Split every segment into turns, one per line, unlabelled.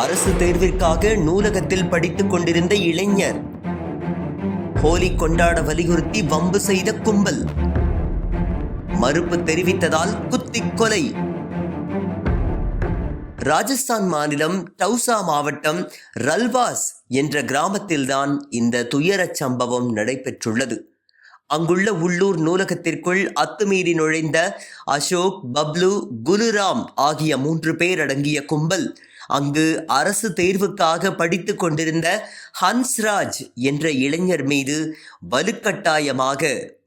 அரசு தேர்விற்காக நூலகத்தில் படித்துக் கொண்டிருந்த இளைஞர். ஹோலி கொண்டாட வலியுறுத்தி வம்பு செய்த கும்பல். மறுப்பு தெரிவித்ததால் குத்திக் கொலை. ராஜஸ்தான் மாநிலம் டவுசா மாவட்டம் ரல்வாஸ் என்ற கிராமத்தில்தான் இந்த துயரச் சம்பவம் நடைபெற்றுள்ளது. அங்குள்ள உள்ளூர் நூலகத்திற்குள் அத்துமீறி நுழைந்த அசோக் பப்லு குலுராம் ஆகிய மூன்று பேர் அடங்கிய கும்பல் அங்கு அரசு தேர்வுக்காக படித்து கொண்டிருந்த ஹன்ஸ்ராஜ் என்ற இளைஞர் மீது வலுக்கட்டாயமாக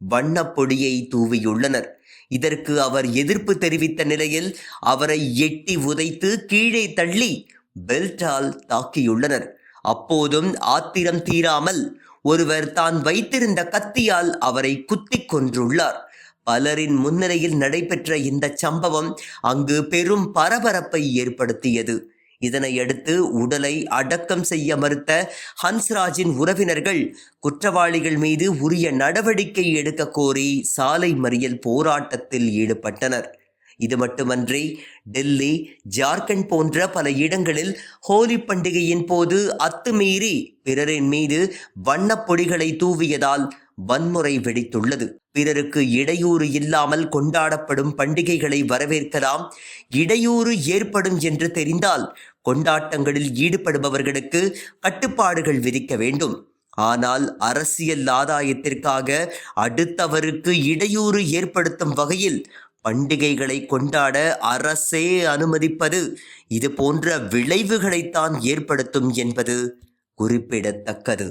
வண்ணப்பொடியை தூவியுள்ளனர். இதற்கு அவர் எதிர்ப்பு தெரிவித்த நிலையில் அவரை எட்டி உதைத்து கீழே தள்ளி பெல்ட்டால் தாக்கியுள்ளனர். அப்போதும் ஆத்திரம் தீராமல் ஒருவர் தான் வைத்திருந்த கத்தியால் அவரை குத்திக் கொன்றுள்ளார். பலரின் முன்னிலையில் நடைபெற்ற இந்த சம்பவம் அங்கு பெரும் பரபரப்பை ஏற்படுத்தியது. இதனையடுத்து உடலை அடக்கம் செய்ய மறுத்த ஹன்ஸ்ராஜின் உறவினர்கள் குற்றவாளிகள் மீது உரிய நடவடிக்கை எடுக்க கோரி சாலை மறியல் போராட்டத்தில் ஈடுபட்டனர். இது மட்டுமன்றி டெல்லி ஜார்க்கண்ட் போன்ற பல இடங்களில் ஹோலி பண்டிகையின் போது அத்துமீறி பிறரின் மீது வண்ணப்பொடிகளை தூவியதால் வன்முறை வெடித்துள்ளது. பிறருக்கு இடையூறு இல்லாமல் கொண்டாடப்படும் பண்டிகைகளை வரவேற்கலாம் இடையூறு ஏற்படும் என்று தெரிந்தால் கொண்டாட்டங்களில் ஈடுபடுபவர்களுக்கு கட்டுப்பாடுகள் விதிக்க வேண்டும். ஆனால் அரசியல் ஆதாயத்திற்காக அடுத்தவருக்கு இடையூறு ஏற்படுத்தும் வகையில் பண்டிகைகளை கொண்டாட அரசே அனுமதிப்பது இது போன்ற விளைவுகளைத்தான் ஏற்படுத்தும் என்பது குறிப்பிடத்தக்கது.